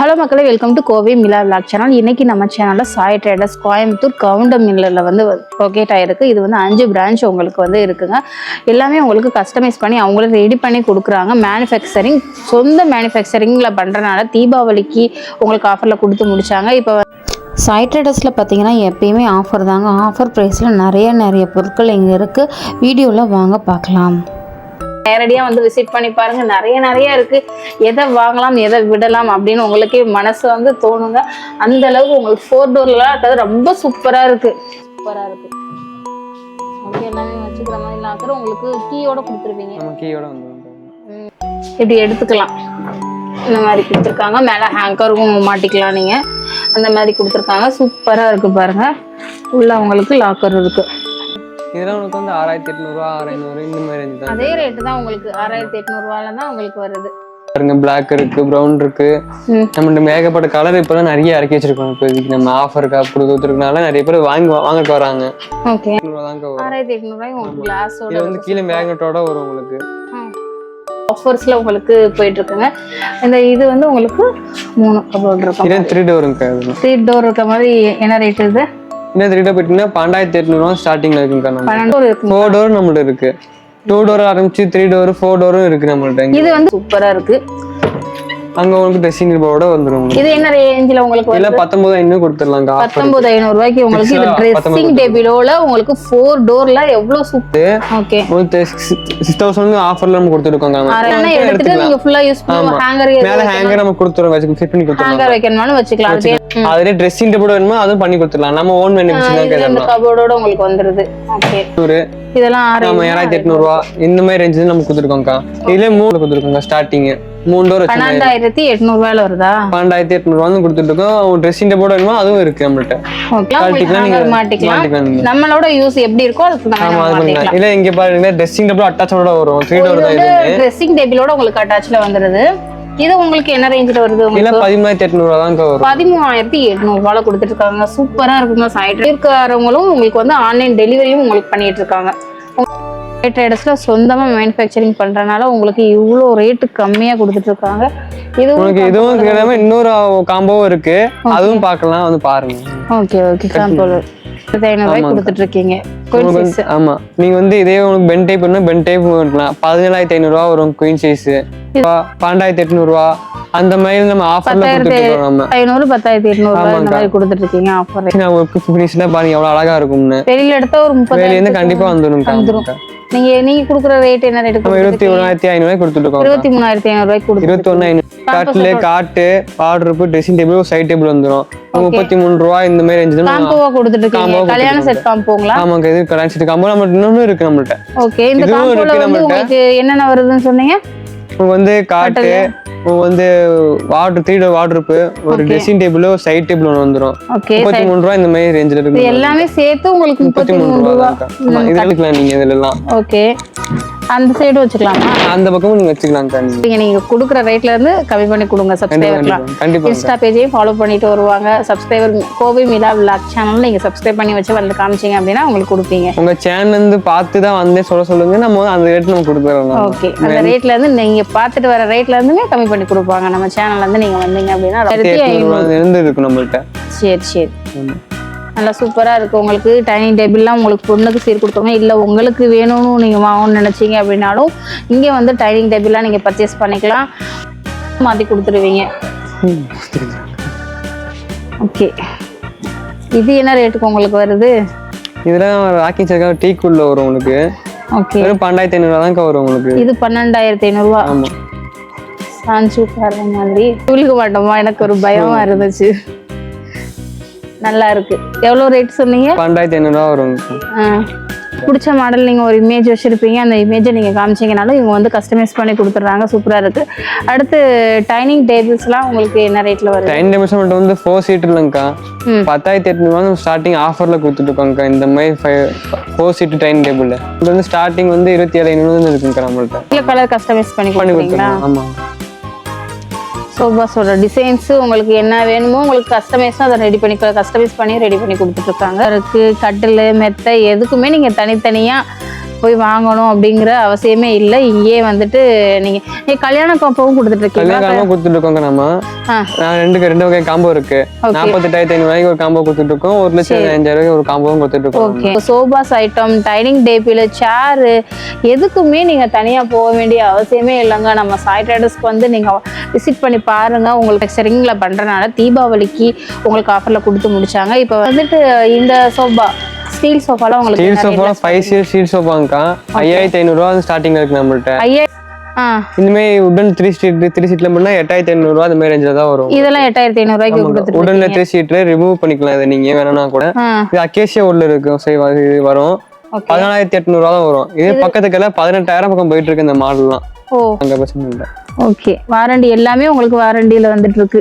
Hello மக்களே welcome to Kovai Mila vlog channel இன்னைக்கு நம்ம சேனலில் சாய் ட்ரேடர்ஸ் கோயம்புத்தூர் கவுண்டர் மில்லில் வந்து லொக்கேட் ஆகிருக்கு இது வந்து அஞ்சு பிரான்ச் உங்களுக்கு வந்து இருக்குங்க. எல்லாமே உங்களுக்கு கஸ்டமைஸ் பண்ணி அவங்களே ரெடி பண்ணி கொடுக்குறாங்க. மேனுஃபேக்சரிங் சொந்த மேனுஃபேக்சரிங்கில் பண்ணுறனால தீபாவளிக்கு உங்களுக்கு ஆஃபரில் கொடுத்து முடித்தாங்க இப்போ சாய் ட்ரேடர்ஸில் பார்த்தீங்கன்னா எப்பயுமே ஆஃபர் தாங்க. ஆஃபர் ப்ரைஸில் நிறைய நிறைய பொருட்கள் இங்கே இருக்குது வீடியோவில் வாங்க பார்க்கலாம். நேரடியாக வந்து விசிட் பண்ணி பாருங்க. நிறைய நிறைய இருக்கு. எதை வாங்கலாம் எதை விடலாம் அப்படின்னு உங்களுக்கே மனசு வந்து தோணுங்க. அந்த அளவுக்கு உங்களுக்கு ஃபோர் டோர்லாம் இருக்கிறது ரொம்ப சூப்பரா இருக்கு. சூப்பரா இருக்கு. ஓகே எல்லாமே வச்சுக்கிற மாதிரி லாக்கர் உங்களுக்கு கீயோட வந்துடும் இப்படி எடுத்துக்கலாம். இந்த மாதிரி கொடுத்துருக்காங்க. மேலே ஹேங்கருக்கும் மாட்டிக்கலாம் நீங்க. அந்த மாதிரி கொடுத்துருக்காங்க. சூப்பரா இருக்கு பாருங்க. உள்ள உங்களுக்கு லாக்கர் இருக்கு. இதெல்லாம் உனக்கு வந்து ஆறாயிரத்தி எட்நூறுவா ஆறாயிரம் இந்த மாதிரி range தான். அதே ரேட்டு தான் உங்களுக்கு ஆறாயிரத்தி எட்நூறுவால தான் உங்களுக்கு வருது. பாருங்க பிளாக் இருக்கு ப்ரௌன் இருக்கு. நம்ம ஏகப்பட்ட கலர் இப்போலாம் நிறைய இறக்கி வச்சிருக்கோம். இப்போ இதுக்கு நம்ம ஆஃபருக்கு அப்படி கொடுத்துருக்கனால நிறைய பேர் வாங்கி வாங்கக்கு வராங்க. உங்களுக்கு இது வந்து கீழே மேக்னெட்டோட வரும் உங்களுக்கு. ஆஃபர்ஸ்ல உங்களுக்கு போயிட்டு இருக்குங்க இந்த இது வந்து உங்களுக்கு மூணு கபோர்ட் இருக்கும். த்ரீ இது த்ரீ டோர் இருக்க மாதிரி என்ன ரேட் இது? இன்னும் த்ரீ டோர் போயிட்டீங்கன்னா பன்னெண்டாயிரத்தி எட்நூறுவா ஸ்டார்டிங்ல இருக்குங்க. நம்ம ஃபோர் டோர் நம்மள்ட்ட இருக்கு. டூ டோர் ஆரம்பிச்சு த்ரீ டோர் ஃபோர் டோரும் இருக்கு நம்மள்ட்ட. இது வந்து சூப்பரா இருக்கு. அங்க உங்களுக்கு ட்ரெஸ்ஸிங் வந்துடும் உங்களுக்கு இது என்ன ரேஞ்சில் உங்களுக்கு இல்ல பத்தொன்பது ஐநூறு கொடுத்துடலாங்க ஆஃபர் பத்தொன்பது ஐநூறு ரூபாய்க்கு உங்களுக்கு இது ட்ரெஸ்ஸிங் டேபிளோல உங்களுக்கு ஃபோர் டோர்ல எவ்வளவு சூப்பர் ஓகே உங்களுக்கு சிக்ஸ் தௌசண்ட் ஆஃபர்ல நம்ம கொடுத்துருக்கோங்க. ஆனா எடுத்துட்டு நீங்க ஃபுல்லா யூஸ் பண்ணுவோம் ஹேங்கர் மேல ஹேங்கர் நம்ம கொடுத்துருவோம் வச்சு ஃபிட் பண்ணி கொடுத்துருவோம். ஹேங்கர் வைக்கணும்னாலும் வச்சுக்கலாம். அது அதுலயே ட்ரெஸ்ஸிங் டேபிள் வேணுமோ அதுவும் பண்ணி கொடுத்துடலாம். நம்ம ஓன் மேனுஃபேக்சரிங் தான் இதுல இந்த கபோர்டோட உங்களுக்கு வந்துருது. ஓகே இதெல்லாம் ஆறு நம்ம ஏழாயிரத்தி எட்நூறுவா இந்த மாதிரி ரேஞ்சு நம்ம கொடுத்துருக்கோம்க்கா. இதுல மூணு கொடுத்துருக்கோங்க ஸ்டார்டிங் மூணு டோர் பன்னெண்டாயிரத்தி எட்நூறு ரூபாயில வருதா? பன்னெண்டாயிரத்தி எட்நூறுவா வந்து கொடுத்துட்டு இருக்கோம் ட்ரெஸ்ஸிங் டேபிள் வேணுமோ? அதுவும் இருக்கு நம்மள்ட்ட. மாட்டிக்கலாம். நம்மளோட யூஸ் எப்படி இருக்கோ அதுக்கு இல்ல இங்க பாருங்க ட்ரெஸ்ஸிங் டேபிள் அட்டாச்சோட வரும். த்ரீ டோர் தான் ட்ரெஸ்ஸிங் டேபிளோட உங்களுக்கு அட்டாச்ல வந்துருது. இது உங்களுக்கு என்ன ரேஞ்சில் வருது இல்ல பதிமூணாயிரத்தி எட்நூறுவா தான் வரும். பதிமூணாயிரத்தி எட்நூறுபால கொடுத்துட்டு இருக்காங்க சூப்பரா இருக்குங்க சைட் இருக்கிறவங்களும் உங்களுக்கு வந்து ஆன்லைன் டெலிவரியும் உங்களுக்கு பண்ணிட்டு இருக்காங்க ட்ரேடர்ஸ்ல சொந்தமா மேனுஃபேக்சரிங் பண்றதுனால உங்களுக்கு இவ்வளோ ரேட்டு கம்மியா கொடுத்துட்டு இருக்காங்க இதுவும் உங்களுக்கு இதுவும் கிடையாம இன்னொரு காம்போவும் இருக்கு. அதுவும் பார்க்கலாம் வந்து பாருங்க. ஓகே ஓகே இருக்கீங்க உங்களுக்கு வந்து- ஆமா. நீங்க வந்து இதே உங்களுக்கு பென் டைப் பண்ணா பென் டைப் பண்ணலாம் பதினேழாயிரத்தி ஐநூறுரூவா வரும் குயின் சைஸ் பன்னெண்டாயிரத்தி எட்நூறுவா. அந்த மாதிரி நம்ம ஆஃபர்ல கொடுத்துருக்கோம் ஐநூறு பத்தாயிரத்தி மாதிரி கொடுத்துட்டு இருக்கீங்க ஆஃபர் நான் உங்களுக்கு ஃபினிஷ்ல பாருங்க எவ்வளவு அழகா இருக்கும்னு. வெளியில எடுத்தா ஒரு முப்பது வெளிய இருந்து கண்டிப்பா வந்துடும் வந்துரும். நீங்க நீங்க கொடுக்குற ரேட் என்ன ரேட் இருபத்தி ஒண்ணாயிரத்தி ஐநூறு கொடுத்துட்டு இருக்கோம் இருபத்தி மூணாயிரத்தி ஐநூறு ரூபாய்க்கு கொடுத்து இருபத்தி ஒண்ணு ஐநூறு. கட்லு cot wardrobe dressing table side table வந்துடும் முப்பத்தி மூணு ரூபா இந்த மாதிரி ரேஞ்சு காம்போவா கொடுத்துட்டு இருக்கீங்க கல்யாண செட் காம்போங்களா ஆமாங்க இது கடான் செட் காம்போ நம்ம இன்னொன்னு இருக்கு நம்மள்ட்ட. ஓகே இந்த காம்போல வந்து. உங்களுக்கு என்னென்ன வருதுன்னு சொன்னீங்க? உங்களுக்கு வந்து காட்டு வந்து வாட்டர் த்ரீ டோர் வாட்ரூப் ஒரு ட்ரெஸ்ஸிங் டேபிள் சைட் டேபிள் ஒன்று வந்துடும் முப்பத்தி மூணு ரூபா இந்த மாதிரி ரேஞ்சில் இருக்கு எல்லாமே சேர்த்து உங்களுக்கு முப்பத்தி மூணு ரூபா இது எடுக்கலாம் நீங்க இதுல எல்லாம். ஓகே அந்த சைடு வச்சுக்கலாமா? அந்த பக்கமும் நீங்க வச்சுக்கலாம்க்கா நீங்க. நீங்க கொடுக்குற ரேட்ல இருந்து கம்மி பண்ணி கொடுங்க சப்ஸ்கிரைபர்லாம் கண்டிப்பா இன்ஸ்டா பேஜையும் ஃபாலோ பண்ணிட்டு வருவாங்க. Subscriber Kovai Mila vlog channel நீங்க சப்ஸ்கிரைப் பண்ணி வச்சு வந்து காமிச்சீங்க அப்படின்னா உங்களுக்கு கொடுப்பீங்க. உங்க சேனல் இருந்து பார்த்து தான் வந்தே சொல்ல சொல்லுங்க. நம்ம அந்த ரேட் நம்ம கொடுத்துறோம். ஓகே அந்த ரேட்ல இருந்து நீங்க பார்த்துட்டு வர ரேட்ல இருந்துமே கம்மி பண்ணி கொடுப்பாங்க. நம்ம சேனல்ல இருந்து நீங்க வந்தீங்க அப்படின்னா இருந்து இருக்கு நம்மள்ட்ட. சரி சரி. நல்லா சூப்பரா இருக்கு. உங்களுக்கு டைனிங் டேபிள்லாம் உங்களுக்கு பொண்ணுக்கு சீர் கொடுத்தோங்க இல்ல உங்களுக்கு வேணும்னு நீங்க வாங்கணும்னு நினைச்சீங்க அப்படின்னாலும் இங்க வந்து டைனிங் டேபிள்லாம் நீங்க பர்ச்சேஸ் பண்ணிக்கலாம். மாத்தி கொடுத்துருவீங்க. ஓகே. இது என்ன ரேட்டுக்கு உங்களுக்கு வருது? இதெல்லாம் சர்க்காக டீ குள்ள வரும் உங்களுக்கு. ஓகே. வெறும் பன்னெண்டாயிரத்தி ஐநூறுவா தான் வரும் உங்களுக்கு. இது பன்னெண்டாயிரத்தி ஐநூறுரூவா ஆமா. சாஞ்சு மாதிரி. தூளிக்க மாட்டோமா? எனக்கு ஒரு பயமா இருந்துச்சு. நல்லா இருக்கு. எவ்வளோ ரேட் சொன்னீங்க? பன்னெண்டாயிரத்தி ஐநூறுவா வரும். பிடிச்ச மாடல் நீங்கள் ஒரு இமேஜ் வச்சுருப்பீங்க. அந்த இமேஜை நீங்கள் காமிச்சீங்கனாலும் இவங்க வந்து கஸ்டமைஸ் பண்ணி கொடுத்துட்றாங்க. சூப்பராக இருக்குது அடுத்து டைனிங் டேபிள்ஸ்லாம் உங்களுக்கு என்ன ரேட்டில் வருது? டைன் டேபிள்ஸ் மட்டும் வந்து ஃபோர் சீட் இல்லைங்கக்கா ம். பத்தாயிரத்தி எட்நூறுவா ஸ்டார்டிங் ஆஃபர்ல கொடுத்துட்டு இருக்கோங்கக்கா இந்த மாதிரி five four seat dine table இது வந்து ஸ்டார்டிங் வந்து இருபத்தி ஏழு ஐநூறு இருக்குங்கக்கா நம்மள்ட்ட. கலர் கஸ்டமைஸ் பண்ணி பண்ணி கொடுக்குறீங்களா கொடுத்துருவோம் ஆமா. சோபாஸோட டிசைன்ஸு உங்களுக்கு என்ன வேணுமோ உங்களுக்கு கஸ்டமைஸும் அதை ரெடி பண்ணி கஸ்டமைஸ் பண்ணி ரெடி பண்ணி கொடுத்துட்ருக்காங்க இருக்குது கட்டில் மெத்தை எதுக்குமே நீங்கள் தனித்தனியாக போய் வாங்கணும் அப்படிங்கிற அவசியமே இல்லை. இங்கேயே வந்துட்டு நீங்க கல்யாண இருக்கீங்களா கல்யாணமா கொடுத்துட்டு இருக்கோங்க நம்ம. ரெண்டுக்கு ரெண்டு வகை காம்போ இருக்கு. நாற்பத்தெட்டாயிரத்தி ஐநூறு ரூபாய்க்கு ஒரு காம்போ கொடுத்துட்டு இருக்கோம் ஒரு லட்சம் அஞ்சாயிரம் ரூபாய்க்கு ஒரு காம்போவும் கொடுத்துட்டு இருக்கோம் okay sofas item dining table chair எதுக்குமே நீங்க தனியா போக வேண்டிய அவசியமே இல்லைங்க. நம்ம சாய் ட்ரேடர்ஸ்க்கு வந்து நீங்க விசிட் பண்ணி பாருங்க. உங்களுக்கு சரிங்களா பண்றதுனால தீபாவளிக்கு உங்களுக்கு ஆஃபர்ல கொடுத்து முடிச்சாங்க. இப்போ வந்துட்டு இந்த சோபா ஸ்டீல் சோஃபாலாம் உங்களுக்கு ஸ்டீல் என்ன சோஃபா rate ல ஃபைவ் சீட் ஸ்டீல் சோஃபாங்கக்கா ஐயாயிரத்தி ஐநூறுரூவா ஸ்டார்டிங்ல இருக்கு நம்மள்ட்ட. ஐயா ஆ. இனிமே உடன் த்ரீ சீட் த்ரீ சீட்ல பண்ணா எட்டாயிரத்தி ஐநூறுரூவா அந்த மாதிரி ரேஞ்சில் தான் வரும். இதெல்லாம் எட்டாயிரத்தி ஐநூறுரூவாய்க்கு உடன்ல த்ரீ சீட்ல ரிமூவ் பண்ணிக்கலாம் இதை நீங்க வேணும்னா கூட. இது அக்கேஷியா உள்ள இருக்கும் சரி வரும். பதினாலாயிரத்தி எட்நூறுவா தான் வரும். இது பக்கத்துக்கெல்லாம் பதினெட்டாயிரம் பக்கம் போயிட்டு இருக்கு இந்த மாடல்லாம் ஓ. ஓகே வாரண்டி எல்லாமே உங்களுக்கு வாரண்டியில் வந்துட்டு இருக்கு.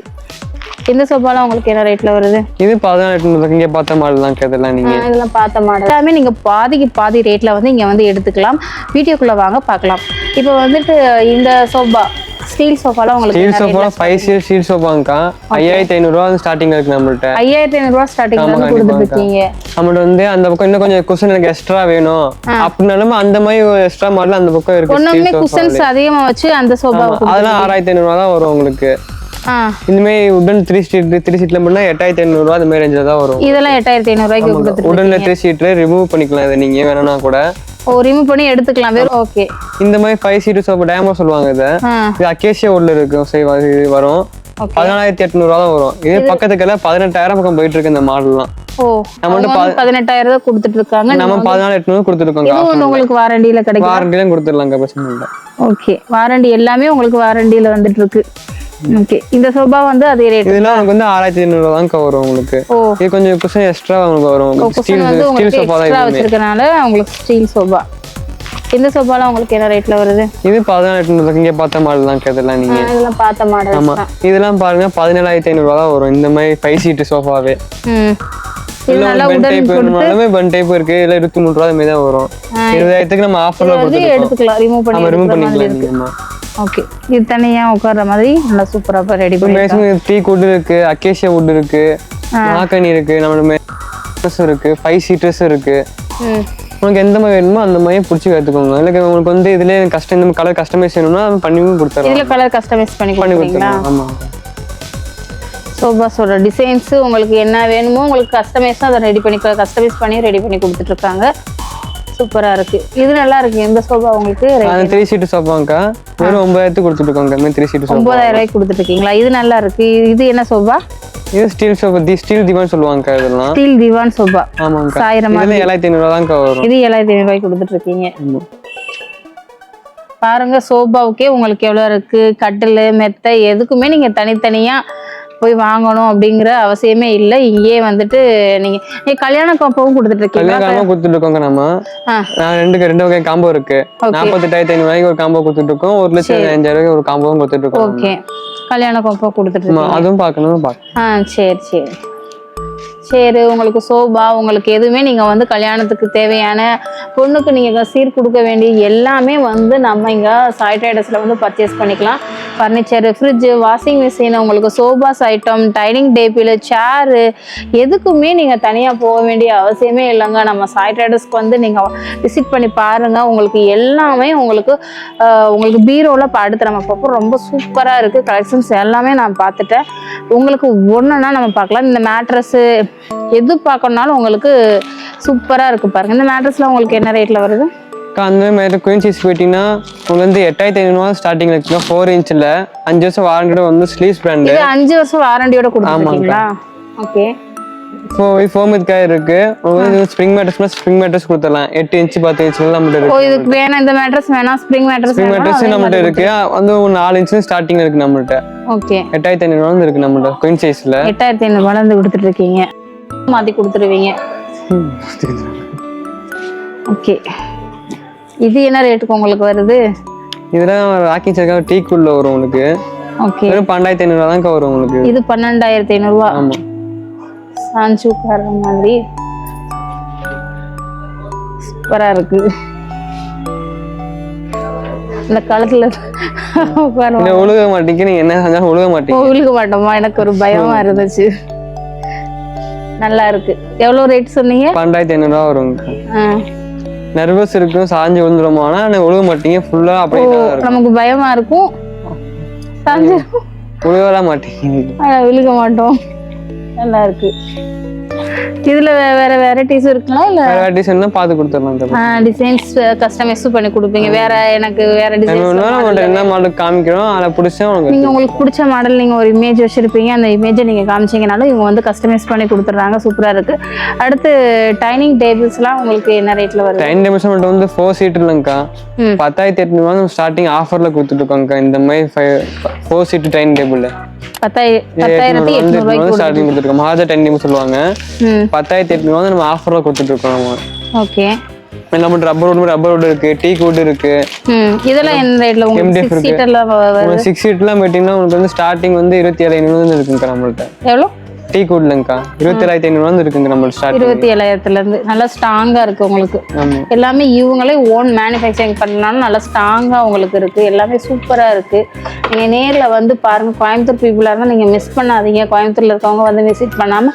இந்த சோஃபாலாம் உங்களுக்கு என்ன ரேட்ல வருது? இது பதினாலு எட்நூறு இங்க பார்த்த மாடல் தான் கேட்டலாம் நீங்க இதெல்லாம் பார்த்த மாடல். எல்லாமே நீங்க பாதிக்கு பாதி ரேட்ல வந்து இங்க வந்து எடுத்துக்கலாம். வீடியோக்குள்ள வாங்க பார்க்கலாம். இப்போ வந்துட்டு இந்த சோஃபா ஸ்டீல் சோஃபாலாம் உங்களுக்கு ஸ்டீல் என்ன சோஃபா rate ல- ஃபைவ் சீட் ஸ்டீல் சோஃபாங்கக்கா ஐயாயிரத்தி ஐநூறுரூவா ஸ்டார்டிங் இருக்கு நம்மள்ட்ட. ஐயாயிரத்தி ஐநூறுரூவா ஸ்டார்டிங்ல ஆமா, வந்து. இருக்கீங்க. நம்மள்ட்ட வந்து அந்த பக்கம் இன்னும் கொஞ்சம் குஷன் எனக்கு எக்ஸ்ட்ரா வேணும். அப்படின்னாலும் அந்த மாதிரி ஒரு எக்ஸ்ட்ரா மாடல் அந்த பக்கம் இருக்கு sofa குஷன்ஸ் அதிகமா வச்சு அந்த சோஃபா அதெல்லாம் ஆறாயிரத்தி ஐநூறுவா தான் வரும் உங்களுக்கு. ஆ. இனிமே உடன் த்ரீ சீட் த்ரீ சீட்ல பண்ணா எட்டாயிரத்தி ஐநூறுவா அந்த மாதிரி ரேஞ்சில் தான் வரும். இதெல்லாம் எட்டாயிரத்தி ஐநூறுரூவாய்க்கு கொடுத்துட்டு உடன்ல த்ரீ சீட்ல ரிமூவ் பண்ணிக்கலாம் இதை நீங்க வேணும்னா கூட. ஓ ரிமூவ் பண்ணி எடுத்துக்கலாம். வெறும் ஓகே இந்த மாதிரி ஃபைவ் சீட் சோஃபா டேமோ சொல்லுவாங்க இதை. இது அக்கேஷியா உள்ள இருக்கும் சரி வரும். பதினாலாயிரத்தி எட்நூறுவா தான் வரும். இது பக்கத்துக்கெல்லாம் பதினெட்டாயிரம் பக்கம் போயிட்டு இருக்கு இந்த மாடல்லாம். பதினெட்டாயிரம் தான் கொடுத்துட்டு இருக்காங்க. நம்ம பதினாலு எட்நூறு ஒண்ணு உங்களுக்கு வாரண்டியில கிடைக்கும் வாரண்டிலாம் கொடுத்துடலாங்க பிரச்சனை இல்லை. ஓகே வாரண்டி எல்லாமே உங்களுக்கு வாரண்டியில வந்துட்டு இருக்கு ஓகே. இந்த சோபா வந்து அதே ரேட் இதெல்லாம் உங்களுக்கு வந்து ஆறாயிரத்தி ஐநூறுவா தான் வரும் உங்களுக்கு. இது கொஞ்சம் குஷன் எக்ஸ்ட்ரா உங்களுக்கு வரும். ஸ்டீல் ஸ்டீல் சோஃபா தான் வச்சிருக்கனால உங்களுக்கு ஸ்டீல் சோபா இந்த சோபாலாம் உங்களுக்கு என்ன ரேட்ல வருது? இது பதினாலு எட்நூறு இங்க பார்த்த மாடல் தான் கேட்டலாம் நீங்க. இதெல்லாம் பார்த்த மாடல் ஆமா. இதெல்லாம் பாருங்க பதினேழாயிரத்தி ஐநூறுவா தான் வரும். இந்த மாதிரி ஃபைவ் சீட்டு சோஃபாவே ம். இது நல்லா டைப் கொடுத்து வேணும்னாலுமே பென் டைப் இருக்கு. இல்ல இருபத்தி மூணு ரூபா அந்த மாதிரி தான் வரும் இருபதாயிரத்துக்கு நம்ம ஆஃபர்ல வந்து கொடுத்துருக்கோம் எடுத்துக்கலாம். ரிமூவ் பண்ணி நம்ம ரிமூவ் எடுக்கிற மாதிரி பண்ணிக்கலாம் இருக்கு. நீங்க ஓகே இது தனியா உட்கார்ற மாதிரி நல்லா சூப்பரா ரெடி பண்ணி டீ வுட் இருக்கு அக்கேஷியா வுட் இருக்கு மாக்கனி இருக்கு மெட்ரஸ் இருக்கு ஃபைவ் சீட்டர்ஸ் இருக்கு. உங்களுக்கு எந்த மாதிரி வேணுமோ அந்த மாதிரி பிடிச்சி எடுத்துக்கோங்க இல்லை உங்களுக்கு வந்து இதுல கஸ்டம் இந்த கலர் கஸ்டமைஸ் வேணும்னா நம்ம பண்ணியும் கொடுத்துறோம் இதுல கலர் கஸ்டமைஸ் பண்ணி பண்ணி கொடுத்துறோம் ஆமா. சோபாஸோட டிசைன்ஸு உங்களுக்கு என்ன வேணுமோ உங்களுக்கு கஸ்டமைஸும் அதை ரெடி பண்ணி கஸ்டமைஸ் பண்ணி ரெடி பண்ணி கொடுத்துட்ருக்காங்க. சூப்பராக இருக்குது இது நல்லா இருக்கு. இந்த சோபா உங்களுக்கு த்ரீ சீட்டு சோஃபாங்கக்கா வெறும் ஒன்பதாயிரத்துக்கு இந்த த்ரீ சீட்டு சோஃபா ஒம்பதாயிரம் ரூபாய்க்கு கொடுத்துட்ருக்கீங்களா? இது நல்லா இருக்கு. இது என்ன சோபா இது ஸ்டீல் சோஃபா தி ஸ்டீல் திவான் சொல்லுவாங்கக்கா இதெல்லாம். ஸ்டீல் திவான் சோபா ஆமாங்கக்கா. சாயிரம் இதுல ஏழாயிரத்தி ஐநூறுவா தான்க்கா வரும். இது ஏழாயிரத்தி ஐநூறுபாய்க்கு கொடுத்துட்ருக்கீங்க. பாருங்க சோபாவுக்கே உங்களுக்கு எவ்வளோ இருக்கு? கட்டில் மெத்தை எதுக்குமே நீங்கள் தனித்தனியாக போய் வாங்கணும் அப்படிங்கிற அவசியமே இல்லை. இங்கேயே வந்துட்டு நீங்கள் நீ கல்யாண காப்பாவும் கொடுத்துட்ருக்கீங்களா கல்யாணமா கொடுத்துட்டு இருக்கோங்க நம்ம. ரெண்டுக்கு ரெண்டு வகை காம்போ இருக்கு. நாற்பத்தெட்டாயிரத்தி ஐநூறு ரூபாய்க்கு ஒரு காம்போ கொடுத்துட்டு இருக்கோம். ஒரு லட்சம் அஞ்சாயிரம் ரூபாய்க்கு ஒரு காம்போவும் கொடுத்துட்டு இருக்கோம். ஓகே. கல்யாண காப்பா கொடுத்துட்டு ஆமா, அதுவும் பார்க்கணும் பார்க்க ஆ சரி சரி. சேரு உங்களுக்கு சோபா உங்களுக்கு எதுவுமே நீங்கள் வந்து கல்யாணத்துக்கு தேவையான பொண்ணுக்கு நீங்கள் சீர் கொடுக்க வேண்டிய எல்லாமே வந்து நம்ம இங்கே சாய் ட்ரேடர்ஸில் வந்து பர்ச்சேஸ் பண்ணிக்கலாம். ஃபர்னிச்சர் ஃப்ரிட்ஜு வாஷிங் மிஷின் உங்களுக்கு sofas item dining table chair எதுக்குமே நீங்கள் தனியாக போக வேண்டிய அவசியமே இல்லைங்க. நம்ம சாய் ட்ரேடர்ஸ்க்கு வந்து நீங்கள் விசிட் பண்ணி பாருங்கள் உங்களுக்கு எல்லாமே உங்களுக்கு உங்களுக்கு பீரோவில் இப்போ அடுத்து நம்ம பார்ப்போம். ரொம்ப சூப்பராக இருக்குது கலெக்ஷன்ஸ் எல்லாமே நான் பார்த்துட்டேன். உங்களுக்கு ஒன்றுனா நம்ம பார்க்கலாம். இந்த மேட்ரஸ்ஸு எது பார்க்கணுனாலும் உங்களுக்கு சூப்பராக இருக்குது பாருங்கள் இந்த மேட்ரஸ்லாம் உங்களுக்கு என்ன ரேட்டில் வருது? அந்த மாதிரி குயின் சைஸ் போயிட்டீங்கன்னா உங்களுக்கு வந்து எட்டாயிரத்தி ஐநூறுவா ஸ்டார்டிங்ல இருக்குங்க. ஃபோர் இன்ச்சில் அஞ்சு வருஷம் வாரண்டியோட வந்து ஸ்லீவ்ஸ் பிராண்டு அஞ்சு வருஷம் வாரண்டியோட கொடுத்துருக்கீங்களா? ஓகே இப்போ ஃபோம் இதுக்காக இருக்கு. உங்களுக்கு ஸ்ப்ரிங் மேட்ரஸ்னா ஸ்ப்ரிங் மேட்ரஸ் கொடுத்துடலாம். எட்டு இன்ச்சு பத்து இன்ச்சுல நம்மகிட்ட இருக்கு. இதுக்கு வேணாம் இந்த மேட்ரஸ் வேணாம் ஸ்ப்ரிங் மேட்ரஸ் ஸ்ப்ரிங் மேட்ரஸ் நம்மகிட்ட இருக்கு. வந்து ஒரு நாலு இன்ச்சு ஸ்டார்டிங்ல இருக்கு நம்மகிட்ட ஓகே. எட்டாயிரத்தி ஐநூறுவா வந்து இருக்கு நம்மகிட்ட குயின் சைஸ்ல எட்டாயிரத்தி ஐநூறு வளர்ந்து கொடுத்துட்டு இருக்கீங்க. மாற்றி கொடுத்துருவீங்க. ஓகே. இது என்ன ரேட்டுக்கு உங்களுக்கு வருது? இதெல்லாம் ராக்கிங் சேர்க்காக டீ குள்ள வரும் உங்களுக்கு. ஓகே. வெறும் பன்னெண்டாயிரத்தி ஐநூறுவா தான்க்கா வரும் உங்களுக்கு. இது பன்னெண்டாயிரத்தி ஐநூறுரூவா ஆமா. சாஞ்சு உட்கார்ற மாதிரி சூப்பராக இருக்கு. இந்த காலத்துல உட்காருவோம். இல்ல ஒழுக மாட்டீங்க நீங்க என்ன செஞ்சாலும் ஒழுக மாட்டீங்க. கோவிலுக்கு மாட்டோமா? எனக்கு ஒரு பயமா இருந்துச்சு. நல்லா இருக்கு. எவ்வளோ ரேட் சொன்னீங்க? பன்னெண்டாயிரத்தி ஐநூறுவா வரும் நர்வஸ் இருக்கும் சாஞ்சு விழுந்துருமோ ஆனா எனக்கு விழுக மாட்டீங்க ஃபுல்லா அப்படியே நமக்கு பயமா இருக்கும். சாஞ்சு விழுகலாம் மாட்டீங்க. விழுக மாட்டோம். நல்லா இருக்கு இதுல வேற வெரைட்டிஸ் இருக்குங்களா? இல்ல வேற டிசைன் தான் பார்த்து கொடுத்துடலாம் டிசைன்ஸ் கஸ்டமைஸ் பண்ணி கொடுப்பீங்க. வேற எனக்கு வேற நம்ம டிசைன்ஸ் நம்மகிட்ட என்ன மாடல் காமிக்கிறோம் அதில் பிடிச்சா உனக்கு நீங்க உங்களுக்கு பிடிச்ச மாடல் நீங்க ஒரு இமேஜ் வச்சிருப்பீங்க. அந்த இமேஜை நீங்க காமிச்சீங்கனாலும் இவங்க வந்து கஸ்டமைஸ் பண்ணி கொடுத்துட்றாங்க சூப்பரா இருக்கு. அடுத்து டைனிங் டேபிள்ஸ்லாம் உங்களுக்கு என்ன ரேட்ல வருது? டைன் டேபிள்ஸ் மட்டும் வந்து ஃபோர் சீட் இல்லைங்கக்கா ம். பத்தாயிரத்தி எட்நூறுவா ஸ்டார்டிங் ஆஃபர்ல கொடுத்துட்டு இருக்கோங்கக்கா இந்த மாதிரி five four seat dine table பத்தாயிரத்தி எட்நூறு ரூபாய்க்கு ஸ்டார்டிங் கொடுத்துருக்கோம். மகாஜா டைன் டேபிள் சொல்லுவாங்க. பத்தாயிரத்தி எட்நூறுவா வந்து நம்ம ஆஃபர்ல கொடுத்துட்டு இருக்கோம் நம்ம. ஓகே. நம்ம ரப்பர் வுட் ரப்பர் வுட் இருக்கு டீ வுட் இருக்கு. இதெல்லாம் என்ன ரேட்ல உங்களுக்கு MDF சிக்ஸ் இருக்கு. சீட்டர்ல வருது? சிக்ஸ் சீட்லாம் போயிட்டீங்கன்னா உங்களுக்கு வந்து ஸ்டார்டிங் வந்து இருபத்தி ஏழு ஐநூறு இருக்குங்க நம்மள்ட்ட. எவ்வளோ? டீ வுட்லங்கக்கா இருபத்தி ஏழாயிரத்தி ஐநூறு இருக்குங்க நம்ம ஸ்டார்டிங் இருபத்தி ஏழாயிரத்துல இருந்து நல்லா ஸ்ட்ராங்கா இருக்கு உங்களுக்கு. எல்லாமே இவங்களே ஓன் மேனுஃபேக்சரிங் பண்ணனாலும் நல்லா ஸ்ட்ராங்கா உங்களுக்கு இருக்கு. எல்லாமே சூப்பரா இருக்கு. நீங்க நேர்ல வந்து பாருங்க கோயம்புத்தூர் பீப்புளா இருந்தா நீங்க மிஸ் பண்ணாதீங்க. கோயம்புத்தூர்ல இருக்கவங்க வந்து விசிட் பண்ணாம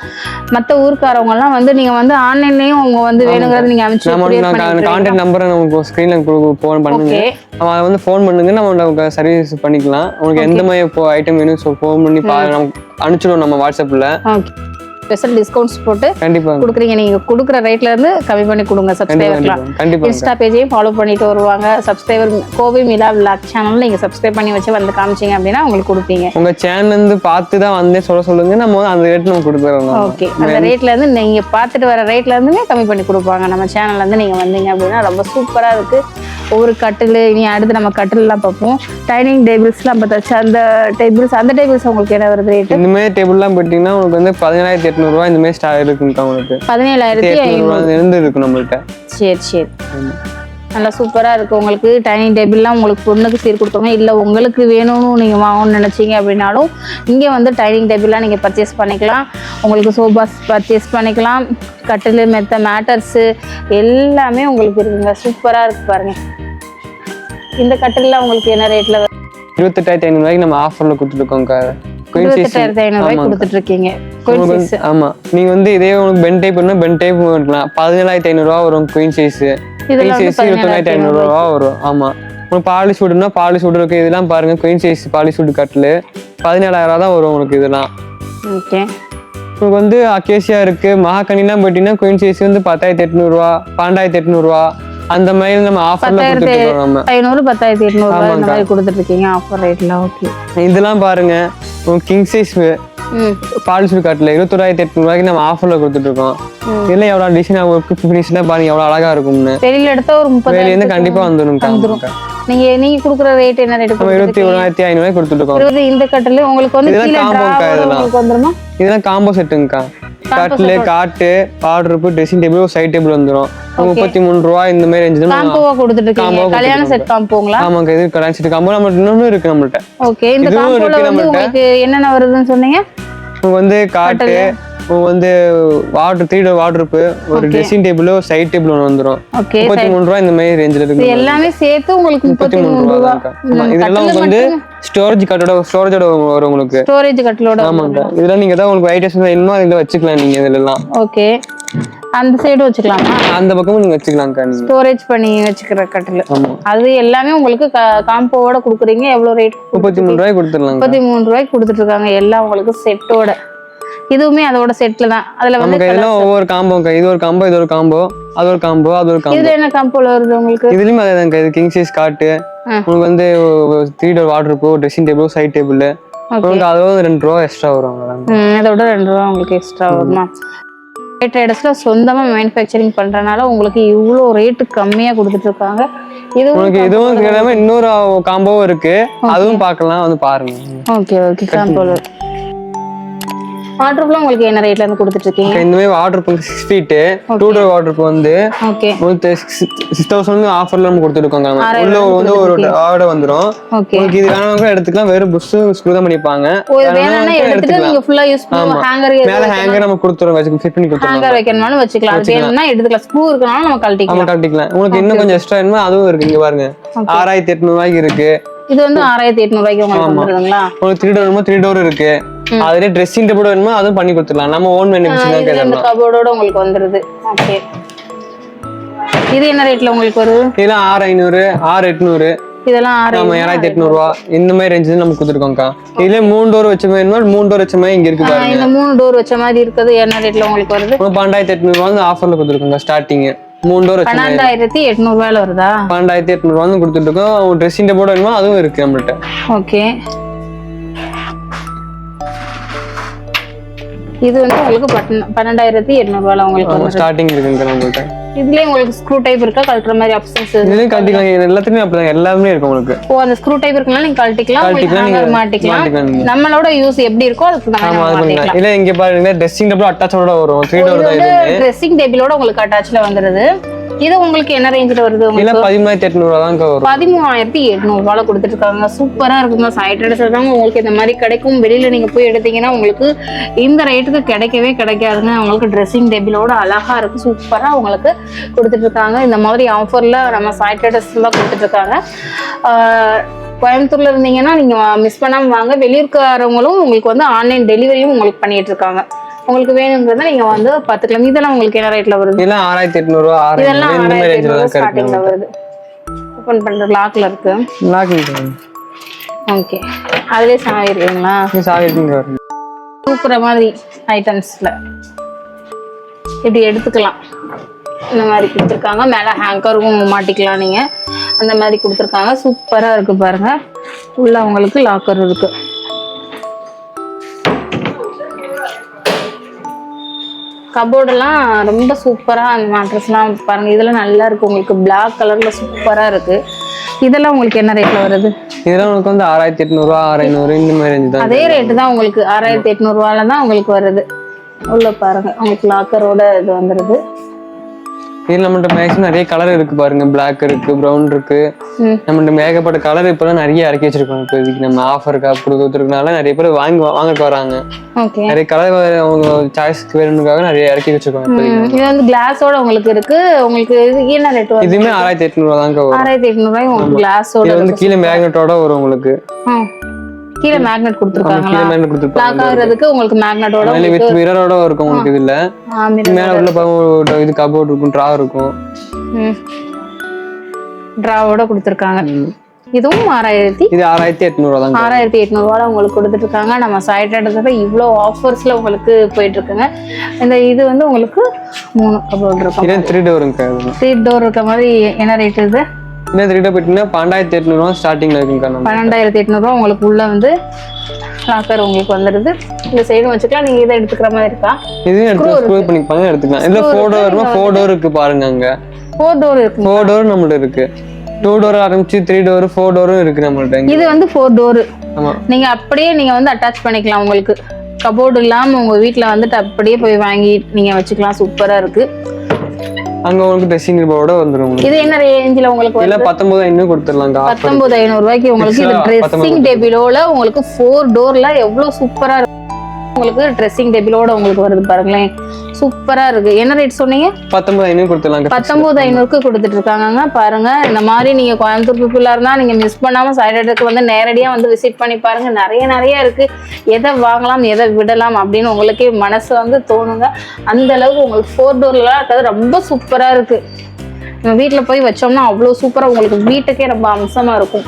மத்த ஊர்க்காரவங்க எல்லாம் வந்து நீங்க வந்து ஆன்லைன்லயும் அவங்க வந்து வேணுங்கிறத நீங்க அனுப்பிச்சு நம்ம courier நான் பண்ணி கான்டாக்ட் நம்பரை நமக்கு ஸ்க்ரீன்ல ஃபோன் பண்ணுங்க. அவன் அதை வந்து ஃபோன் பண்ணுங்க நம்ம உங்களுக்கு சர்வீஸ் பண்ணிக்கலாம். உங்களுக்கு எந்த மாதிரி இப்போ ஐட்டம் வேணும் ஸோ ஃபோன் பண்ணி பா நம்ம அனுப்பிச்சிடுவோம் நம்ம வாட்ஸ்அப்பில் ஓகே ஸ்பெஷல் டிஸ்கவுண்ட்ஸ் போட்டு கண்டிப்பாக கொடுக்குறீங்க. நீங்க கொடுக்குற ரேட்ல இருந்து கம்மி பண்ணி கொடுங்க சப்ஸ்கிரைபர்லாம் இன்ஸ்டா பேஜையும் ஃபாலோ பண்ணிட்டு வருவாங்க. Subscriber Kovai Mila vlog channel நீங்க சப்ஸ்கிரைப் பண்ணி வச்சு வந்து காமிச்சீங்க அப்படின்னா உங்களுக்கு கொடுப்பீங்க. உங்க சேனல் இருந்து பார்த்து தான் வந்தே சொல்ல சொல்லுங்க. நம்ம அந்த ரேட் நம்ம கொடுத்துறோம். ஓகே அந்த ரேட்ல இருந்து நீங்க பார்த்துட்டு வர ரேட்ல இருந்துமே கம்மி பண்ணி கொடுப்பாங்க. நம்ம சேனல்ல இருந்து நீங்க வந்தீங்க அப்படின்னா ரொம்ப சூப்பரா இருக்கு. ஒவ்வொரு கட்டில் இனி அடுத்து நம்ம கட்டில்லாம் பார்ப்போம். டைனிங் டேபிள்ஸ்லாம் பார்த்தாச்சு. அந்த டேபிள்ஸ் அந்த டேபிள்ஸ் உங்களுக்கு என்ன வருது ரேட்டு இந்த மாதிரி டேபிள்லாம் போயிட்டீங்கன்னா உங்களுக்கு வந்து பதினேழாயிரத்தி எட்நூறுவா இந்த மாதிரி ஸ்டார் இருக்குங்கக்கா உங்களுக்கு பதினேழாயிரத்தி எட்நூறுவா இருந்து இருக்கு நம்மள்ட்ட. சரி சரி. நல்லா சூப்பராக இருக்குது உங்களுக்கு டைனிங் டேபிள்லாம் உங்களுக்கு பொண்ணுக்கு சீர் கொடுத்துருங்க இல்லை உங்களுக்கு வேணும்னு நீங்கள் வாங்கணும்னு நினச்சிங்க அப்படின்னாலும் இங்கே வந்து டைனிங் டேபிள்லாம் நீங்கள் பர்ச்சேஸ் பண்ணிக்கலாம். உங்களுக்கு சோபாஸ் பர்ச்சேஸ் பண்ணிக்கலாம். கட்டில் மெத்த மேட்டர்ஸு எல்லாமே உங்களுக்கு இருக்குங்க. சூப்பராக இருக்குது பாருங்கள் இந்த கட்டில்லாம் உங்களுக்கு என்ன ரேட்டில் இருபத்தெட்டாயிரத்தி ஐநூறுவாய்க்கு நம்ம ஆஃபர்ல சைஸ் இருபத்தெட்டாயிரத்தி ஆமா. நீங்க வந்து இதே உங்களுக்கு பென் டைப் பண்ணா பென் டைப் இருக்கலாம் பதினேழாயிரத்தி ஐநூறுரூவா வரும் குயின் சைஸ் குயின் சைஸ் இருபத்தொன்னாயிரத்தி ஐநூறுரூவா வரும். ஆமா. உங்களுக்கு பாலிஷ் வுட்னா பாலிஷ் வுட் இருக்கு. இதெல்லாம் பாருங்க. குயின் சைஸ் பாலிஷ் வுட் கட்டில். பதினேழாயிரம் தான் வரும் உங்களுக்கு இதெல்லாம். ஓகே. உங்களுக்கு வந்து அக்கேசியா இருக்கு. மகாகனிலாம் போயிட்டீங்கன்னா குயின் சைஸ் வந்து பத்தாயிரத்தி எட்நூறுவா பன்னெண்டாயிரத்தி எட்நூறுவா. அந்த மாதிரி நம்ம ஆஃபர்ல பத்தாயிரத்தி கொடுத்துருக்கோம் நம்ம. ஐநூறு பத்தாயிரத்தி எட்நூறுபா இந்த ஆமாங்கக்கா. மாதிரி கொடுத்துட்ருக்கீங்க ஆஃபர் ரேட்டில் ஓகே. இதெல்லாம் பாருங்க. கிங் சைஸ் ம். பாலிஷ் கட்டில் இருபத்தொராயிரத்தி எட்நூறுவாய்க்கு நம்ம ஆஃபர்ல கொடுத்துட்டு இருக்கோம் ம். இதெல்லாம் எவ்வளோ டிசைன் ஒர்க்கு ஃபினிஷ்லாம் பாருங்க எவ்வளோ அழகா இருக்கும்னு வெளியில எடுத்தா ஒரு முப்பதாயிரம் வெளியிலேருந்து கண்டிப்பா வந்துடும். நீங்க நீங்க குடுக்குற ரேட் என்ன ரேட் இருபத்தி ஒன்றாயிரத்தி ஐநூறுவாய்க்கு கொடுத்துட்டு இருக்கோம் இந்த கட்டில் உங்களுக்கு வந்து. உங்களுக்கு வந்துருமா? இதெல்லாம் காம்போ செட்டுங்கக்கா கட்டில் காட்டு பாட்ருப்பு ட்ரெஸ்ஸிங் டேபிள் சைட் டேபிள் வந்துடும் முப்பத்தி மூணு ரூபா இந்த மாதிரி ரேஞ்சு காம்போவா கொடுத்துட்டு இருக்கீங்க. கல்யாண செட் காம்போங்களா ஆமாங்க இது கடான் செட் காம்போ நம்ம இன்னொன்று இருக்கு நம்மள்ட்ட. ஓகே இந்த காம்போல வந்து. உங்களுக்கு என்னென்ன வருதுன்னு சொன்னீங்க? உங்களுக்கு வந்து காட்டு வந்து வாட்டர் த்ரீ டோர் வாட்ருப்பு ஒரு ட்ரெஸ்ஸிங் டேபிள் சைட் டேபிள் ஒன்று வந்துடும் முப்பத்தி மூணு ரூபா இந்த மாதிரி ரேஞ்சில் இருக்கு எல்லாமே சேர்த்து உங்களுக்கு முப்பத்தி மூணு ரூபா. இதெல்லாம் உங்களுக்கு வந்து ஸ்டோரேஜ் கட்டோட ஸ்டோரேஜோட வரும் உங்களுக்கு. ஸ்டோரேஜ் கட்டிலோட ஆமாங்க. இதெல்லாம் நீங்க தான் உங்களுக்கு ஐடியாஸ் வேணுமோ இதுல வச்சுக்கலாம் நீங்க இதுல எல்லாம் ஓகே அந்த சைடு வச்சுக்கலாமா? அந்த பக்கமும் நீங்க வச்சுக்கலாம்க்கா நீங்க ஸ்டோரேஜ் பண்ணி வச்சுக்கிற கட்டில். அது எல்லாமே உங்களுக்கு காம்போவோட கொடுக்குறீங்க. எவ்வளோ ரேட் முப்பத்தி மூணு ரூபாய்க்கு கொடுத்துடலாங்க. முப்பத்தி மூணு ரூபாய்க்கு கொடுத்துட்டு இருக்காங்க. எல்லாம் உங்களுக்கு செட்டோட இதுவுமே அதோட செட்ல தான். அதுல வந்து இதெல்லாம் ஒவ்வொரு காம்போங்க இது ஒரு காம்போ இது ஒரு காம்போ அது ஒரு காம்போ அது ஒரு காம்போ இதுல என்ன காம்போல வருது உங்களுக்கு? இதுலயும் அதே தாங்க. இது கிங் சைஸ் காட்டு. உங்களுக்கு வந்து three door waterproof dressing table side table உங்களுக்கு அதோட ரெண்டு ரூபா எக்ஸ்ட்ரா வரும். இதோட ரெண்டு ரூபா உங்களுக்கு எக்ஸ்ட்ரா வருமா? ட்ரேடர்ஸ்ல சொந்தமா மேனுஃபேக்சரிங் பண்றதுனால உங்களுக்கு இவ்வளோ ரேட்டு கம்மியா கொடுத்துட்டு இருக்காங்க. இதுவும் உங்களுக்கு இதுவும் இல்லாம இன்னொரு காம்போவும் இருக்கு. அதுவும் பார்க்கலாம் வந்து பாருங்க. ஓகே ஓகே காம்போல வாட்டர்ஃப்ளோ உங்களுக்கு என்ன ரேட்ல இருந்து கொடுத்துட்டு இருக்கீங்க இந்த மாதிரி water six feet two door water வந்து ஓகே சிக்ஸ் தௌசண்ட் ஆஃபர்ல நம்ம கொடுத்துருக்கோங்க உள்ள வந்து ஒரு ஆர்டர் வந்துரும். ஓகே உங்களுக்கு இது வேணாலும் எடுத்துக்கலாம். வெறும் புஷ் ஸ்க்ரூ தான் பண்ணிப்பாங்க. வேணும்னா எடுத்துட்டு நீங்க ஃபுல்லா யூஸ் பண்ணி ஹேங்கர் மேல ஹேங்கர் நம்ம கொடுத்துருவோம். வச்சு ஃபிட் பண்ணி கொடுத்துருவோம். ஹேங்கர் வைக்கணும்னாலும் வச்சுக்கலாம். அது வேணும்னா எடுத்துக்கலாம். ஸ்க்ரூ இருக்கனாலும் நம்ம கழட்டிக்கலாம். நம்ம கட்டிக்கலாம் உங்களுக்கு இன்னும் கொஞ்சம் எக்ஸ்ட்ரா வேணுமோ அதுவும் இருக்கு. இங்க பாருங்க. ஆறாயிரத்தி எட்நூறு ரூபாய்க்கு இருக்கு. இது வந்து ஆறாயிரத்தி எட்நூறு ரூபாய்க்கு உங்களுக்கு வந்துருதுங்களா? உங்களுக்கு த்ரீ டோர் த்ரீ டோர் இருக்கு. அதுலயே ட்ரெஸ்ஸிங் டேபிள் வேணுமோ? அதுவும் பண்ணி கொடுத்துடலாம். நம்ம ஓன் மேனுஃபேக்சரிங் தான் கேட்கலாம் கபோர்டோட உங்களுக்கு வந்துருது. ஓகே இது என்ன ரேட்ல உங்களுக்கு வருது? இதெல்லாம் ஆறு ஐநூறு ஆறு எட்நூறு. இதெல்லாம் ஆறு நம்ம ஏழாயிரத்தி எட்நூறுவா. இந்த மாதிரி ரேஞ்சு நம்ம கொடுத்துருக்கோம்க்கா. இதுல மூணு டோர் வச்ச மாதிரி மூணு டோர் வச்ச மாதிரி இங்க இருக்கு பாருங்க. இந்த மூணு டோர் வச்ச மாதிரி இருக்குது. என்ன ரேட்ல உங்களுக்கு வருது? பன்னெண்டாயிரத்தி எட்நூறுவா வந்து ஆஃபர்ல கொடுத்துருக்கோங்க ஸ்டார்டிங் மூணு டோர் வச்ச பன்னெண்டாயிரத்தி எட்நூறு ரூபாயில வருதா? பன்னெண்டாயிரத்தி எட்நூறுவா வந்து கொடுத்துட்டு இருக்கோம். ட்ரெஸ்ஸிங் டேபிள் வேணுமா? அதுவும் இருக்கு நம்மள்ட்ட. ஓகே இது வந்து உங்களுக்கு பட்ன- பன்னெண்டாயிரத்தி எட்நூறு ரூபாயில உங்களுக்கு ஸ்டார்டிங் இருக்குங்க நம்மள்ட்ட இதுலயே உங்களுக்கு ஸ்க்ரூ டைப் இருக்கா? கழட்டுற மாதிரி ஆப்ஷன்ஸ் இதுலயும் கட்டிக்கலாம் எல்லாத்துலயுமே அப்படிதான் எல்லாமே இருக்கு உங்களுக்கு. ஓ அந்த ஸ்க்ரூ டைப் இருக்குனால நீங்க கழட்டிக்கலாம். கழட்டிக்கலாம், மாட்டிக்கலாம். நம்மளோட யூஸ் எப்படி இருக்கோ அதுக்கு அது மாட்டிக்கலாம் இல்ல இங்க பாருங்க. ட்ரெஸ்ஸிங் டேபிள் அட்டாச்சோட வரும். த்ரீ டோர் இது தான் இது ட்ரெஸ்ஸிங் டேபிளோட உங்களுக்கு அட்டாச்ல வந்துருது. இது உங்களுக்கு என்ன ரேஞ்சில் வருது உங்களுக்கு? பதிமூணாயிரத்தி எட்நூறுவா தாங்க வரும். பதிமூணாயிரத்தி எட்நூறு ரூபாய் கொடுத்துட்டு இருக்காங்க சூப்பரா இருக்குங்க சைட் தாங்க உங்களுக்கு இந்த மாதிரி கிடைக்கும். வெளியில நீங்க போய் எடுத்தீங்கன்னா உங்களுக்கு இந்த ரேட்டுக்கு கிடைக்கவே கிடைக்காதுங்க. உங்களுக்கு ட்ரெஸ்ஸிங் டேபிளோட அழகா இருக்கு. சூப்பரா உங்களுக்கு கொடுத்துட்டு இருக்காங்க இந்த மாதிரி ஆஃபர்ல நம்ம சைட் தான் கொடுத்துட்டு இருக்காங்க கோயம்புத்தூர்ல இருந்தீங்கன்னா நீங்க மிஸ் பண்ணாம வாங்க. வெளியூர்காரவங்களும் உங்களுக்கு வந்து ஆன்லைன் டெலிவரியும் உங்களுக்கு பண்ணிட்டு இருக்காங்க உங்களுக்கு வேணுங்கிறத நீங்க வந்து பார்த்துக்கலாம் இதெல்லாம் உங்களுக்கு என்ன ரேட்ல வருது? இதெல்லாம் ஆறாயிரத்தி எட்நூறுவா இதெல்லாம் ஆறாயிரத்தி தான் ஸ்டார்டிங்ல வருது. ஓப்பன் பண்ற லாக்ல இருக்கு. லாக்கிங் ஓகே அதுலயே சாவி இருக்குங்களா சாவி இருக்குங்க தூக்குற மாதிரி ஐட்டம்ஸ்ல இப்படி எடுத்துக்கலாம். இந்த மாதிரி கொடுத்துருக்காங்க. மேலே ஹேங்கரும் மாட்டிக்கலாம் நீங்க. அந்த மாதிரி கொடுத்துருக்காங்க. சூப்பரா இருக்கு பாருங்க. உள்ள உங்களுக்கு லாக்கர் இருக்கு. கபோர்டெல்லாம் ரொம்ப சூப்பரா அந்த மேட்ரஸ்லாம் பாருங்க. இதெல்லாம் நல்லா இருக்கு. உங்களுக்கு பிளாக் கலர்ல சூப்பரா இருக்கு. இதெல்லாம் உங்களுக்கு என்ன ரேட்ல வருது? இதெல்லாம் உங்களுக்கு வந்து ஆறாயிரத்தி எட்நூறுவா ஆறு ஐநூறு இந்த மாதிரி ரேஞ்சு தான் அதே ரேட்டு தான் உங்களுக்கு. ஆறாயிரத்தி எட்நூறுவால தான் உங்களுக்கு வருது. உள்ள பாருங்க. உங்களுக்கு லாக்கரோட இது வந்துருது. இதுல நம்மள்ட்ட மேக்ஸிமம் நிறைய கலர் இருக்கு பாருங்க. Black இருக்கு ப்ரௌன் இருக்கு. நம்மள்ட்ட ஏகப்பட்ட கலர் இப்பெல்லாம் நிறைய இறக்கி வச்சிருக்கோம் இப்போதைக்கு நம்ம ஆஃபருக்கு கொடுத்துருக்கனால நிறைய பேர் வாங்கி வாங்கிட்டு வராங்க. நிறைய கலர் அவங்க சாய்ஸ்க்கு வேணும்னுக்காக நிறைய இறக்கி வச்சிருக்கோம் இப்போதைக்கு இது வந்து கிளாஸோட உங்களுக்கு இருக்கு. உங்களுக்கு இது என்ன ரேட் இதுவுமே ஆறாயிரத்தி எட்நூறுவா தாங்க வரும். ஆறாயிரத்தி எட்நூறுவாய் உங்களுக்கு கிளாஸோட இது வந்து கீழே மேக்னெட்டோட வரும் உங்களுக்கு. கீழே மேக்னெட் மேக்னெட் லாக் ஆகுறதுக்கு உங்களுக்கு மேக்னெட்டோட வித் மிரரோட இருக்கும் உங்களுக்கு இதுல. மேல உள்ள இது கபோர்ட் இருக்கும் ட்ரா இருக்கும். ட்ராவோட கொடுத்துருக்காங்க. இதுவும் ஆறாயிரத்தி இது ஆறாயிரத்தி எட்நூறுவா தாங்க. ஆறாயிரத்தி எட்நூறுவால உங்களுக்கு கொடுத்துட்டு இருக்காங்க நம்ம சைட் எடுத்தது இவ்வளோ ஆஃபர்ஸ்ல உங்களுக்கு போயிட்டு இருக்குங்க இந்த இது வந்து உங்களுக்கு மூணு கபோர்ட் இருக்கும். த்ரீ டோருங்க த்ரீ டோர் இருக்க மாதிரி என்ன ரேட் இது? இன்னும் த்ரீ டோர் போயிட்டீங்கன்னா பன்னெண்டாயிரத்தி எட்நூறுவா ஸ்டார்டிங்ல இருக்குங்க நம்ம பன்னெண்டாயிரத்தி எட்நூறுவா உங்களுக்கு உள்ள வந்து லாக்கர் உங்களுக்கு வந்துடுது. இந்த சைடும் வச்சுக்கலாம் நீங்க இதை எடுத்துக்கிற மாதிரி இருக்கா? இதையும் எடுத்து ஸ்க்ரூ பண்ணிப்பாங்க எடுத்துக்கலாம். இதுல ஃபோர் டோர் ஃபோர் டோர் இருக்கு பாருங்க அங்க. ஃபோர் டோர் இருக்கு. ஃபோர் டோர் நம்மள்ட்ட இருக்கு. டூ டோர் ஆரம்பிச்சு த்ரீ டோர் ஃபோர் டோரும் இருக்கு நம்மள்ட்ட. இது வந்து ஃபோர் டோர் நீங்க அப்படியே நீங்க வந்து அட்டாச் பண்ணிக்கலாம் உங்களுக்கு. கபோர்டு இல்லாம உங்க வீட்ல வந்துட்டு அப்படியே போய் வாங்கி நீங்க வச்சுக்கலாம். சூப்பரா இருக்கு. அங்க உங்களுக்கு ட்ரெஸ்ஸிங் டேபிளோட வந்துரும் இது என்ன ரேஞ்சில் உங்களுக்கு இல்ல பத்தொன்பது இன்னும் கொடுத்துடலாங்க பத்தொன்பது ஐநூறு ரூபாய்க்கு உங்களுக்கு இது ட்ரெஸ்ஸிங் டேபிளோட உங்களுக்கு ஃபோர் டோர்ல எவ்வளவு சூப்பரா உங்களுக்கு ட்ரெஸ்ஸிங் டேபிளோட உங்களுக்கு வருது பாருங்களேன். சூப்பரா இருக்கு. என்ன ரேட் சொன்னீங்க? பத்தொன்பது ஐநூறு கொடுத்துடலாங்க பத்தொன்பது ஐநூறுக்கு கொடுத்துட்டு இருக்காங்க பாருங்க இந்த மாதிரி நீங்க கோயம்புத்தூர் பீப்புளா இருந்தா நீங்க மிஸ் பண்ணாம சைடடுக்கு வந்து நேரடியா வந்து விசிட் பண்ணி பாருங்க. நிறைய நிறைய இருக்கு. எதை வாங்கலாம் எதை விடலாம் அப்படின்னு உங்களுக்கே மனசு வந்து தோணுங்க. அந்த அளவுக்கு உங்களுக்கு ஃபோர் டோர்லாம் இருக்கிறது ரொம்ப சூப்பரா இருக்கு. நம்ம வீட்ல போய் வச்சோம்னா அவ்வளோ சூப்பரா உங்களுக்கு வீட்டுக்கே ரொம்ப அம்சமா இருக்கும்.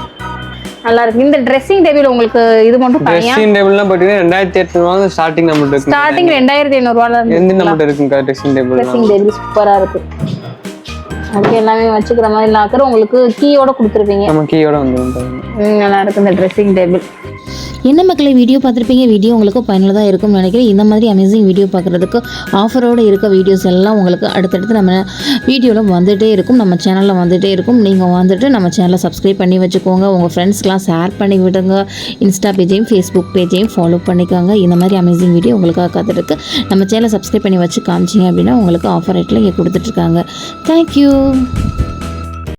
நல்லா இருக்கு. இந்த ட்ரெஸ்ஸிங் டேபிள் உங்களுக்கு இது மட்டும் ட்ரெஸ்ஸிங் டேபிள்லாம் போயிட்டீங்கன்னா ரெண்டாயிரத்தி எட்நூறுவா ஸ்டார்டிங் நம்மள்ட்ட இருக்கு ஸ்டார்டிங் ரெண்டாயிரத்தி ஐநூறுவால எந்த இருந்து நம்மள்ட்ட இருக்குங்க ட்ரெஸ்ஸிங் டேபிள் ட்ரெஸ்ஸிங் டேபிள் சூப்பரா இருக்கு. அதுக்கு எல்லாமே வச்சுக்கிற மாதிரி லாக்கர் உங்களுக்கு கீயோட கொடுத்துருப்பீங்க. நம்ம கீயோட ம், நல்லா இருக்கு இந்த ட்ரெஸ்ஸிங் டேபிள் என்ன மக்களை வீடியோ பார்த்துருப்பீங்க? வீடியோ உங்களுக்கு பயனுள்ளதாக இருக்கும்னு நினைக்கிறேன். இந்த மாதிரி அமேசிங் வீடியோ பார்க்குறதுக்கு ஆஃபரோடு இருக்க வீடியோஸ் எல்லாம் உங்களுக்கு அடுத்தடுத்து நம்ம வீடியோவில் வந்துகிட்டே இருக்கும். நம்ம சேனலில் வந்துகிட்டே இருக்கும். நீங்கள் வந்துட்டு நம்ம சேனலை சப்ஸ்கிரைப் பண்ணி வச்சுக்கோங்க. உங்கள் ஃப்ரெண்ட்ஸ்க்கெலாம் ஷேர் பண்ணி விடுங்க. இன்ஸ்டா பேஜையும் ஃபேஸ்புக் பேஜையும் ஃபாலோ பண்ணிக்கோங்க. இந்த மாதிரி அமேசிங் வீடியோ உங்களுக்காக காத்துருக்கு நம்ம சேனலை சப்ஸ்கிரைப் பண்ணி வச்சு காமிச்சிங்க அப்படின்னா உங்களுக்கு ஆஃபர் ரேட்டில் இங்கே கொடுத்துட்ருக்காங்க தேங்க்யூ